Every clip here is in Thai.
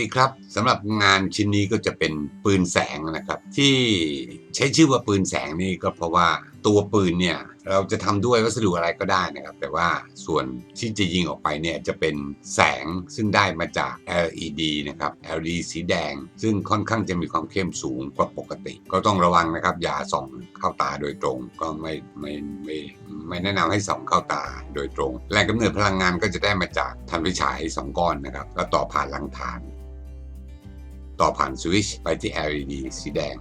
ดีครับสำหรับงานชิ้นนี้ก็จะเป็นปืนแสงนะครับ ที่ใช้ชื่อว่าปืนแสงนี่ก็เพราะว่าตัวปืนเนี่ยเราจะทำด้วยวัสดุอะไรก็ได้นะครับ แต่ว่าส่วนที่จะยิงออกไปเนี่ยจะเป็นแสงซึ่งได้มาจาก LED นะครับ LED สีแดง ซึ่งค่อนข้างจะมีความเข้มสูงกว่าปกติ ก็ต้องระวังนะครับ อย่าส่องเข้าตาโดยตรง ก็ไม่ไม่ไม่ไม่แนะนำให้ส่องเข้าตาโดยตรงแหล่งกำเนิดพลังงานก็จะได้มาจากทำไฟฉายสองก้อนนะครับ แล้วต่อผ่านลังฐาน ต่อผ่านสวิชไปที่ LED สีแดง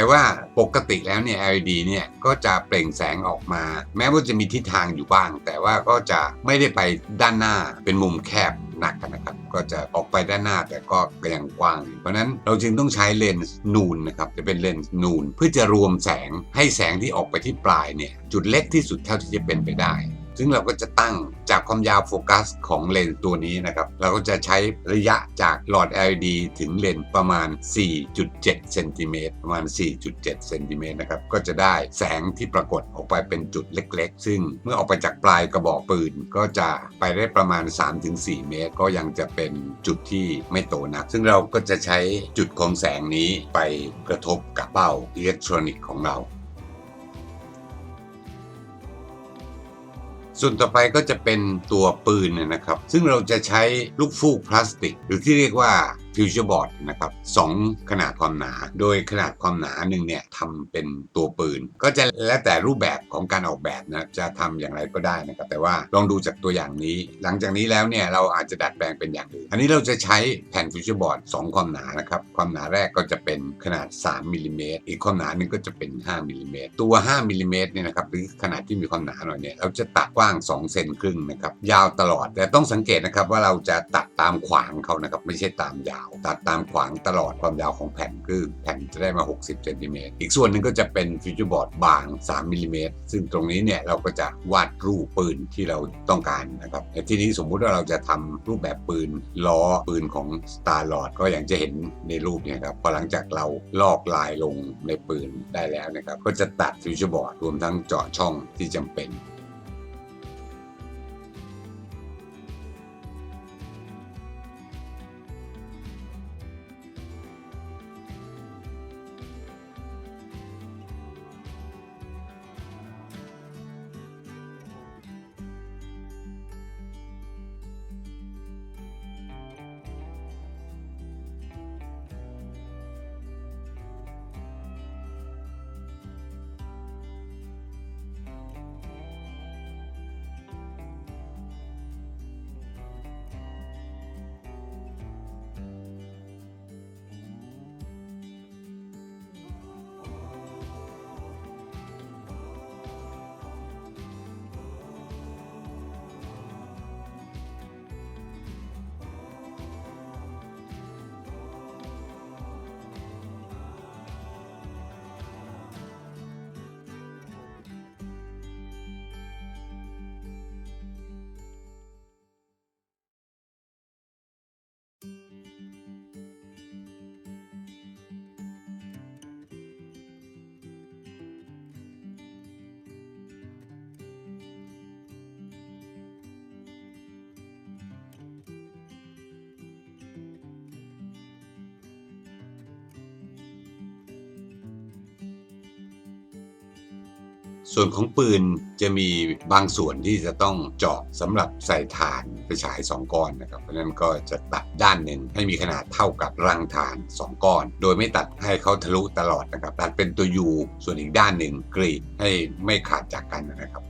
แต่ว่าปกติแล้วเนี่ย LED เนี่ยก็จะเปล่งแสงออกมา แม้ว่าจะมีทิศทางอยู่บ้าง แต่ว่าก็จะไม่ได้ไปด้านหน้าเป็นมุมแคบหนักนะครับ ก็จะออกไปด้านหน้าแต่ก็ยังกว้าง เพราะนั้นเราจึงต้องใช้เลนส์นูนนะครับจะเป็นเลนส์นูน เพื่อจะรวมแสงให้แสงที่ออกไปที่ปลายเนี่ยจุดเล็กที่สุดเท่าที่จะเป็นไปได้ ซึ่งเราก็จะตั้งจากความยาวโฟกัสของเลนส์ตัวนี้นะครับ เราก็จะใช้ระยะจากหลอด LED ถึงเลนส์ประมาณ 4.7 เซนติเมตรประมาณ 4.7 เซนติเมตรนะครับ ก็จะได้แสงที่ปรากฏออกไปเป็นจุดเล็ก ๆ ซึ่งเมื่อออกไปจากปลายกระบอกปืน ก็จะไปได้ประมาณ 3-4 เมตร ก็ยังจะเป็นจุดที่ไม่โตนักซึ่งเราก็จะใช้จุดของแสงนี้ไปกระทบกับเป้าอิเล็กทรอนิกส์ของเรา ส่วนต่อไปก็จะเป็นตัวปืนนะครับ ซึ่งเราจะใช้ลูกฟูกพลาสติก หรือที่เรียกว่าฟิวเจอร์บอร์ดนะครับสองขนาดความหนา โดยขนาดความหนาหนึ่งเนี่ยทำเป็นตัวปืน ก็จะแล้วแต่รูปแบบของการออกแบบนะจะทำอย่างไรก็ได้นะครับ แต่ว่าลองดูจากตัวอย่างนี้ หลังจากนี้แล้วเนี่ยเราอาจจะดัดแปลงเป็นอย่างอื่น อันนี้เราจะใช้แผ่นฟิวเจอร์บอร์ดสองความหนานะครับ ความหนาแรกก็จะเป็นขนาด3มิลลิเมตรอีกความหนาหนึ่งก็จะเป็น5มิลลิเมตรตัว 5มิลลิเมตรเนี่ยนะครับหรือขนาดที่มีความหนาหน่อยเนี่ยเราจะตัดกว้าง 2 เซนครึ่งนะครับยาวตลอด แต่ต้องสังเกตนะครับว่าเราจะตัดตามขวางเขานะครับไม่ใช่ตามยาวตัดตามขวางตลอดความยาวของแผ่นคือแผ่นจะได้มา 60เซนติเมตรอีกส่วนหนึ่งก็จะเป็นฟิวเจอร์บอร์ดบาง 3มิลลิเมตรซึ่งตรงนี้เนี่ยเราก็จะวาดรูปปืนที่เราต้องการนะครับในที่นี้สมมุติว่าเราจะทำรูปแบบปืนล้อปืนของ Star Lord ก็อย่างจะเห็นในรูปเนี่ยครับพอหลังจากเราลอกลายลงในปืนได้แล้วนะครับก็จะตัดฟิวเจอร์บอร์ดรวมทั้งเจาะช่องที่จำเป็น ส่วนของปืนจะมีบางส่วนที่จะต้องเจาะสำหรับใส่ฐานไปฉาย 2 ก้อนนะครับเพราะนั้นก็จะตัดด้านหนึ่งให้มีขนาดเท่ากับรังฐาน 2 ก้อน โดยไม่ตัดให้เขาทะลุตลอดนะครับตัดเป็นตัวยูส่วนอีกด้านหนึ่งกรีดให้ไม่ขาดจากกันนะครับ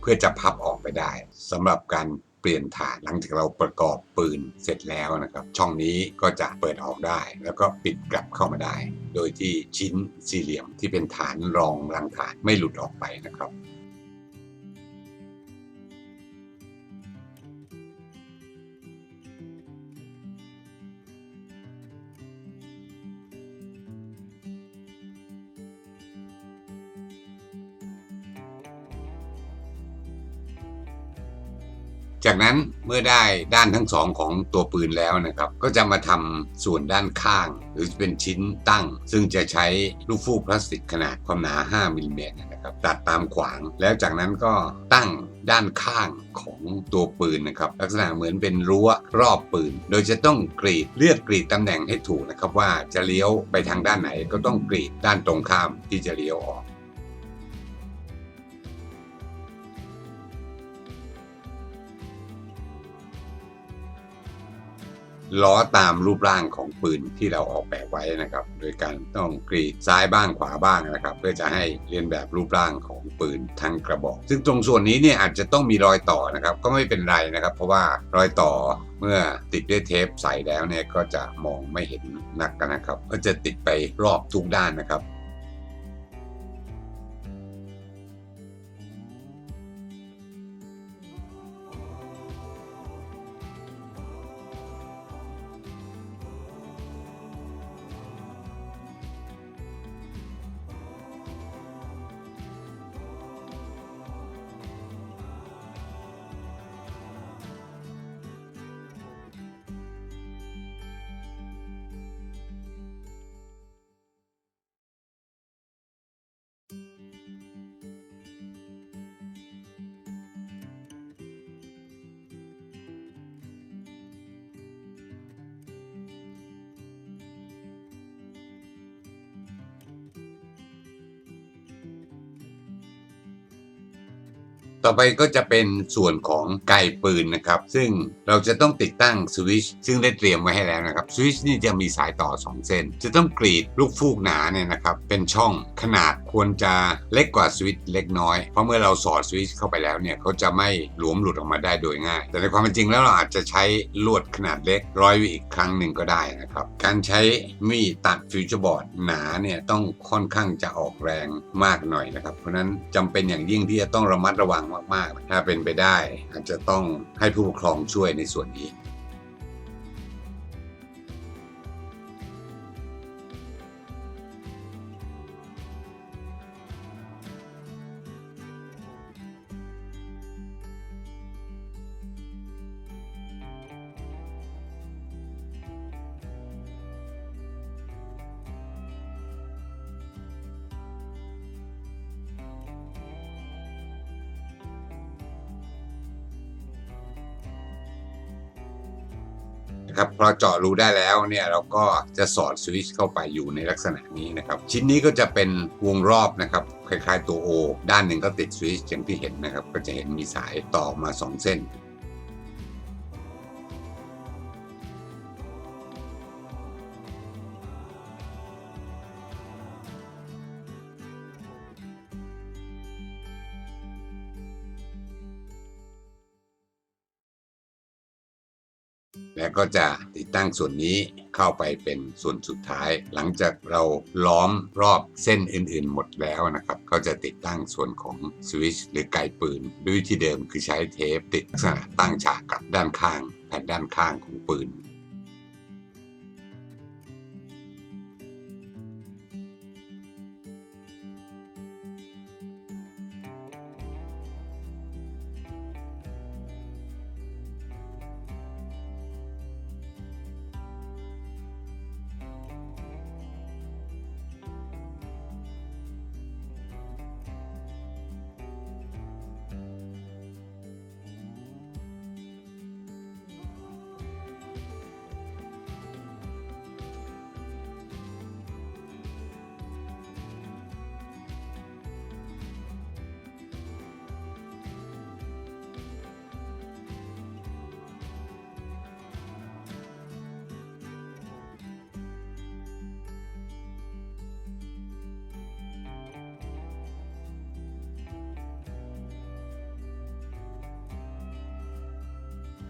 เพื่อจะพับออกไปได้สำหรับการเปลี่ยนฐานหลังจากเราประกอบปืนเสร็จแล้วนะครับ ช่องนี้ก็จะเปิดออกได้ แล้วก็ปิดกลับเข้ามาได้ โดยที่ชิ้นสี่เหลี่ยมที่เป็นฐานรองรังฐานไม่หลุดออกไปนะครับ จากนั้นเมื่อได้ด้านทั้งสองของตัวปืนแล้วนะครับ ก็จะมาทำส่วนด้านข้าง หรือเป็นชิ้นตั้ง ซึ่งจะใช้ลูกฟูกพลาสติกขนาดความหนา 5มิลลิเมตรนะครับตัดตามขวาง แล้วจากนั้นก็ตั้งด้านข้างของตัวปืนนะครับ ลักษณะเหมือนเป็นรั้วรอบปืน โดยจะต้องกรีดเลือกกรีดตำแหน่งให้ถูกนะครับ ว่าจะเลี้ยวไปทางด้านไหนก็ต้องกรีดด้านตรงข้ามที่จะเลี้ยวออก ล้อตามรูปร่างของปืนที่เราออกแบบไว้นะครับ โดยการต้องกรีดซ้ายบ้างขวาบ้างนะครับ เพื่อจะให้เรียนแบบรูปร่างของปืนทั้งกระบอก ซึ่งตรงส่วนนี้เนี่ยอาจจะต้องมีรอยต่อนะครับ ก็ไม่เป็นไรนะครับ เพราะว่ารอยต่อเมื่อติดด้วยเทปใส่แล้วเนี่ยก็จะมองไม่เห็นนักกันนะครับ ก็จะติดไปรอบทุกด้านนะครับ ต่อไปก็จะเป็นส่วนของไกปืนนะครับ ซึ่งเราจะต้องติดตั้งสวิชซึ่งได้เตรียมไว้ให้แล้วนะครับสวิชนี่จะมีสายต่อ 2 เส้น จะต้องกรีดลูกฟูกหนาเนี่ยนะครับ เป็นช่องขนาดควรจะเล็กกว่าสวิชเล็กน้อย เพราะเมื่อเราสอดสวิชเข้าไปแล้วเนี่ยเขาจะไม่หลวมหลุดออกมาได้โดยง่าย แต่ในความเป็นจริงแล้วเราอาจจะใช้ลวดขนาดเล็กร้อยว้อีกครั้งหนึ่งก็ได้นะครับ การใช้มีดตัดฟิวเจอร์บอร์ดหนาเนี่ยต้องค่อนข้างจะออกแรงมากหน่อยนะครับ เพราะฉะนั้นจำเป็นอย่างยิ่งที่จะต้องระมัดระวังมากๆถ้าเป็นไปได้อาจจะต้องให้ผู้ปกครองช่วยในส่วนนี้ นะครับพอเจาะรูได้แล้วเนี่ยเราก็จะสอดสวิตช์เข้าไปอยู่ในลักษณะนี้นะครับ ชิ้นนี้ก็จะเป็นวงรอบนะครับคล้ายๆตัวโอด้านหนึ่งก็ติดสวิตช์อย่างที่เห็นนะครับ ก็จะเห็นมีสายต่อมา 2 เส้น แล้วก็จะติดตั้งส่วนนี้เข้าไปเป็นส่วนสุดท้าย หลังจากเราล้อมรอบเส้นอื่นๆ หมดแล้วนะครับ ก็จะติดตั้งส่วนของสวิตช์หรือไกปืนด้วยที่เดิมคือใช้เทปติดลักษณะตั้งฉากกับด้านข้าง แผ่นด้านข้างของปืน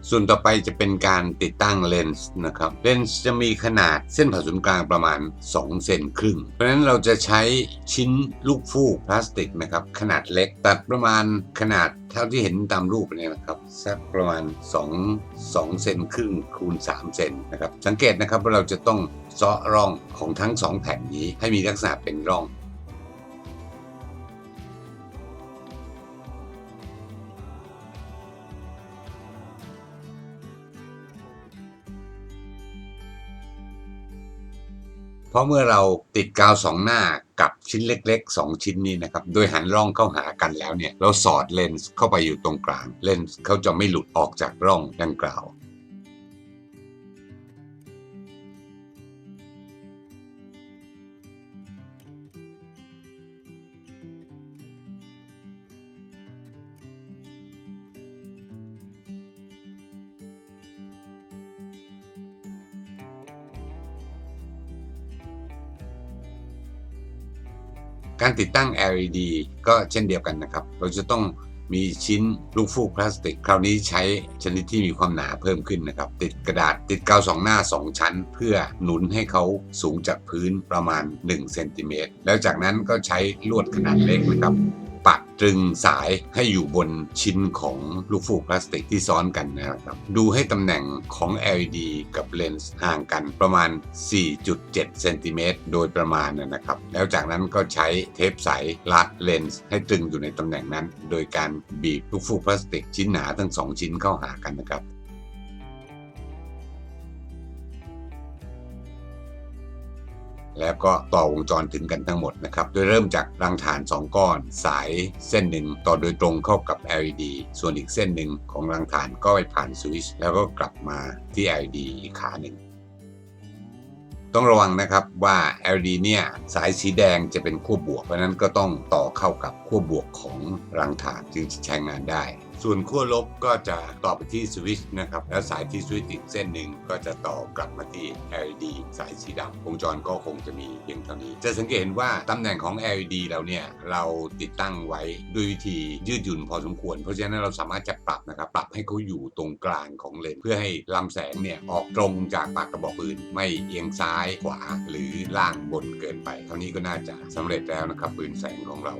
ส่วนต่อไปจะเป็นการติดตั้งเลนส์นะครับเลนส์จะมีขนาดเส้นผ่าศูนย์กลางประมาณ 2 เซนครึ่ง เพราะฉะนั้นเราจะใช้ชิ้นลูกฟูกพลาสติกนะครับขนาดเล็กตัดประมาณขนาดเท่าที่เห็นตามรูปเนี่ยนะครับสักประมาณ 2 2 เซนครึ่งคูณ 3 เซนนะครับสังเกตนะครับว่าเราจะต้องเซาะร่องของทั้ง 2 แผ่นนี้ให้มีลักษณะเป็นร่อง เพราะเมื่อเราติดกาวสองหน้ากับชิ้นเล็ก ๆ 2 ชิ้นนี้นะครับ โดยหันร่องเข้าหากันแล้วเนี่ย เราสอดเลนส์เข้าไปอยู่ตรงกลาง เลนส์เขาจะไม่หลุดออกจากร่องดังกล่าว การติดตั้ง LED ก็เช่นเดียวกันนะครับ เราจะต้องมีชิ้นลูกฟูกพลาสติก คราวนี้ใช้ชนิดที่มีความหนาเพิ่มขึ้นนะครับ ติดกระดาษติดกาวสองหน้า 2 ชั้น เพื่อหนุนให้เขาสูงจากพื้นประมาณ1เซนติเมตรแล้วจากนั้นก็ใช้ลวดขนาดเล็กนะครับ ตรึงสายให้อยู่บนชิ้นของลูกฟูกพลาสติกที่ซ้อนกันนะครับ ดูให้ตำแหน่งของ LED กับเลนส์ห่างกันประมาณ 4.7 เซนติเมตรโดยประมาณนะครับ แล้วจากนั้นก็ใช้เทปใสลัดเลนส์ให้ตรึงอยู่ในตำแหน่งนั้น โดยการบีบลูกฟูกพลาสติกชิ้นหนาทั้งสองชิ้นเข้าหากันนะครับ แล้วก็ต่อวงจรถึงกันทั้งหมดนะครับ โดยเริ่มจากรังฐาน 2 ก้อน สายเส้นหนึ่งต่อโดยตรงเข้ากับ LED ส่วนอีกเส้นหนึ่งของรังฐานก็ไปผ่านสวิตช์แล้วก็กลับมาที่ LED อีกขาหนึ่งต้องระวังนะครับว่า LED เนี่ยสายสีแดงจะเป็นขั้วบวก เพราะนั้นก็ต้องต่อเข้ากับขั้วบวกของรังฐานจึงจะใช้งานได้ ส่วนขั้วลบก็จะต่อไปที่สวิตช์นะครับ แล้วสายที่สวิตช์อีกเส้นหนึ่งก็จะต่อกลับมาที่ LED สายสีดำวงจรก็คงจะมีเพียงเท่านี้ จะสังเกตเห็นว่าตำแหน่งของ LED เราเนี่ยเราติดตั้งไว้ด้วยวิธียืดหยุ่นพอสมควร เพราะฉะนั้นเราสามารถจะปรับนะครับปรับให้เขาอยู่ตรงกลางของเลนเพื่อให้ลำแสงเนี่ยออกตรงจากปากกระบอกปืน ไม่เอียงซ้ายขวาหรือล่างบนเกินไป เท่านี้ก็น่าจะสำเร็จแล้วนะครับปืนแสงของเรา